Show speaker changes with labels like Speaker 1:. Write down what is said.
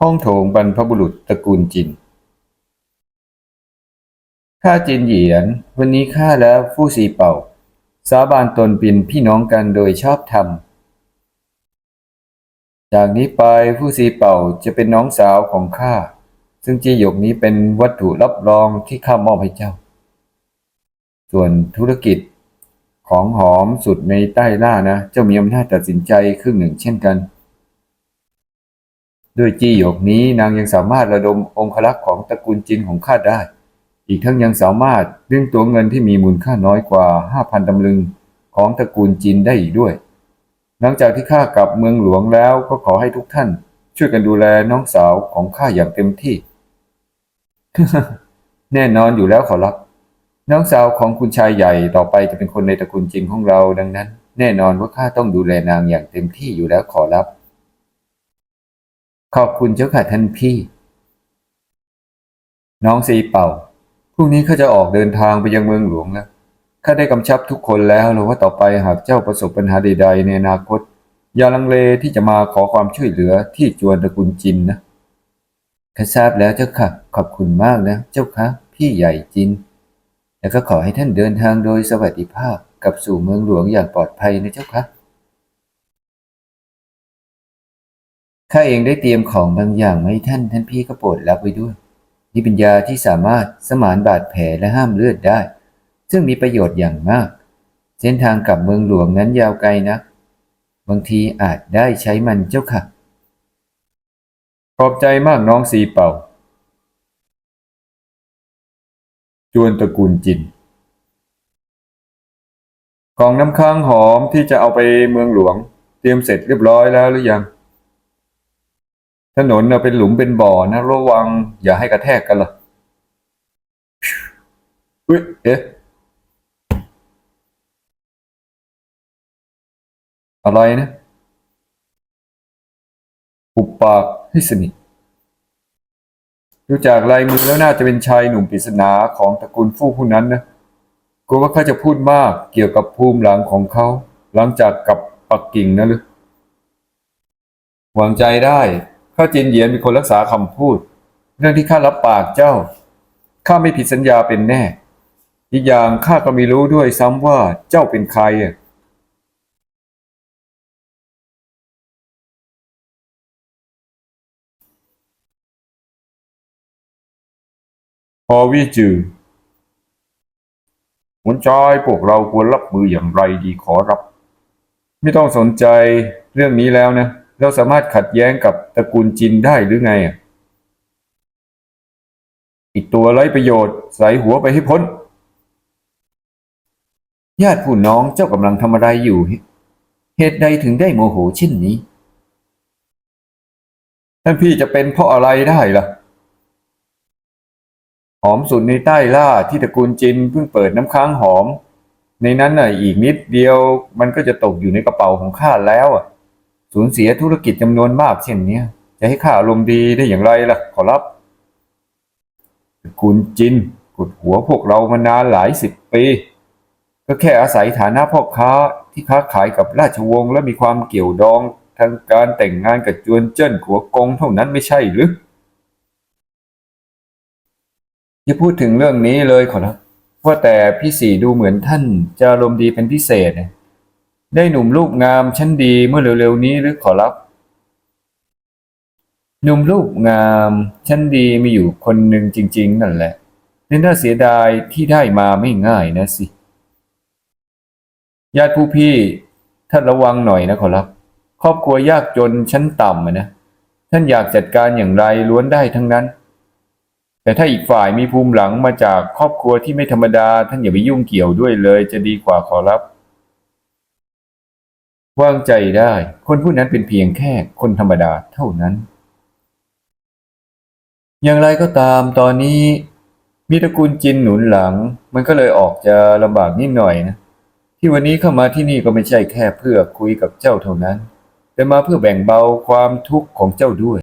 Speaker 1: ห้องโถงบรรพบุรุษตระกูลจิน ข้าจินเหยียน วันนี้ข้าและฟู่ซีเป่า สาบานตนเป็นพี่น้องกันโดยชอบธรรม จากนี้ไปฟู่ซีเป่าจะเป็นน้องสาวของข้า ซึ่งจีหยกนี้เป็นวัตถุรับรองที่ข้ามอบให้เจ้า ส่วนธุรกิจของหอมสุดในใต้ล่านะ เจ้ามีอำนาจตัดสินใจครึ่งหนึ่งเช่นกัน ด้วยจี้หยกนี้นางยังสามารถระดมองครักษ์ของตระกูลจินของข้าได้ อีกทั้งยังสามารถดึงตัวเงินที่มีมูลค่าน้อยกว่า5,000ตำลึงของตระกูลจินได้อีกด้วย หลังจากที่ข้ากลับเมืองหลวงแล้วก็ขอให้ทุกท่าน ช่วยกันดูแลน้องสาวของข้าอย่างเต็มที่ แน่นอนอยู่แล้วขอรับ น้องสาวของคุณชายใหญ่ต่อไปจะเป็นคนในตระกูลจินของเราดังนั้น แน่นอนว่าข้าต้องดูแลนางอย่างเต็มที่อยู่แล้วขอรับ ขอบคุณเจ้าค่ะท่านพี่ น้องซีเป่าพรุ่งนี้ข้าจะออกเดินทางไปยังเมืองหลวงแล้วข้าได้กำชับทุกคนแล้วหรือว่าต่อไปหากเจ้าประสบปัญหาใด ๆ ในอนาคต อย่าลังเลที่จะมาขอความช่วยเหลือที่จวนตระกูลจินนะข้าทราบแล้วเจ้าค่ะ ขอบคุณมากนะ เจ้าค่ะพี่ใหญ่จิน แล้วก็ขอให้ท่านเดินทางโดยสวัสดิภาพกลับสู่เมืองหลวงอย่างปลอดภัยนะเจ้าค่ะ ข้าเองได้เตรียมของบางอย่างมาให้ท่านท่านพี่ก็โปรดรับไว้ด้วย นี่เป็นยาที่สามารถสมานบาดแผลและห้ามเลือดได้ ซึ่งมีประโยชน์อย่างมาก เส้นทางกลับเมืองหลวงนั้นยาวไกลนะบางทีอาจได้ใช้มันเจ้าค่ะ ขอบใจมากน้องสีเป่า จวนตระกูลจินของน้ำค้างหอมที่จะเอาไปเมืองหลวง เตรียมเสร็จเรียบร้อยแล้วหรือยัง ถนนน่ะเป็นหลุมเป็นบ่อนะ ระวังอย่าให้กระแทกกันล่ะอุ้ยเอ๊ะอะไรนะปุบปากให้สนิทดูจากลายมือแล้วน่าจะเป็นชายหนุ่มปริศนาของตระกูลฟู่ผู้นั้นนะกลัวว่าเขาจะพูดมากเกี่ยวกับภูมิหลังของเขา หลังจากกลับปักกิ่งนะหรือวางใจได้ ข้าจินเหยียนเป็นคนรักษาคำพูด เรื่องที่ข้ารับปากเจ้า ข้าไม่ผิดสัญญาเป็นแน่ อีกอย่างข้าก็ไม่รู้ด้วยซ้ำว่าเจ้าเป็นใครอะพอวิจือหัวใจพวกเราควรรับมืออย่างไรดีขอรับ ไม่ต้องสนใจเรื่องนี้แล้วนะ เราสามารถขัดแย้งกับตระกูลจินได้หรือไงอะอีกตัวไร้ประโยชน์ใส่หัวไปให้พ้น ญาติผู้น้องเจ้ากำลังทำอะไรอยู่ เหตุใดถึงได้โมโหเช่นนี้ ท่านพี่จะเป็นเพราะอะไรได้ล่ะ หอมสุดในใต้ล่าที่ตระกูลจินเพิ่งเปิดน้ำค้างหอม ในนั้นน่ะอีกนิดเดียวมันก็จะตกอยู่ในกระเป๋าของข้าแล้วอะ สูญเสียธุรกิจจำนวนมากเช่นนี้จะให้ข้าอารมณ์ดีได้อย่างไรล่ะ ขอรับตระกูลจินกดหัวพวกเรามานานหลายสิบปี ก็แค่อาศัยฐานะพ่อค้าที่ค้าขายกับราชวงศ์และมีความเกี่ยวดองทางการแต่งงานกับจวนเจิ้นขัวกงเท่านั้นไม่ใช่หรืออย่าพูดถึงเรื่องนี้เลยขอรับว่าแต่พี่สี่ดูเหมือนท่านจะอารมณ์ดีเป็นพิเศษนะ ได้หนุ่มลูกงามชั้นดีเมื่อเร็วๆนี้หรือขอรับ หนุ่มลูกงามชั้นดีมีอยู่คนหนึ่งจริง ๆ นั่นแหละนี่น่าเสียดายที่ได้มาไม่ง่ายนะสิญาติผู้พี่ท่านระวังหน่อยนะขอรับ ครอบครัวยากจนชั้นต่ำนะท่านอยากจัดการอย่างไรล้วนได้ทั้งนั้น แต่ถ้าอีกฝ่ายมีภูมิหลังมาจากครอบครัวที่ไม่ธรรมดา ท่านอย่าไปยุ่งเกี่ยวด้วยเลยจะดีกว่าขอรับ วางใจได้ คนผู้นั้นเป็นเพียงแค่คนธรรมดาเท่านั้น อย่างไรก็ตามตอนนี้ มีตระกูลจินหนุนหลัง มันก็เลยออกจะลำบากนิดหน่อยนะ ที่วันนี้เข้ามาที่นี่ก็ไม่ใช่แค่เพื่อคุยกับเจ้าเท่านั้น แต่มาเพื่อแบ่งเบาความทุกข์ของเจ้าด้วย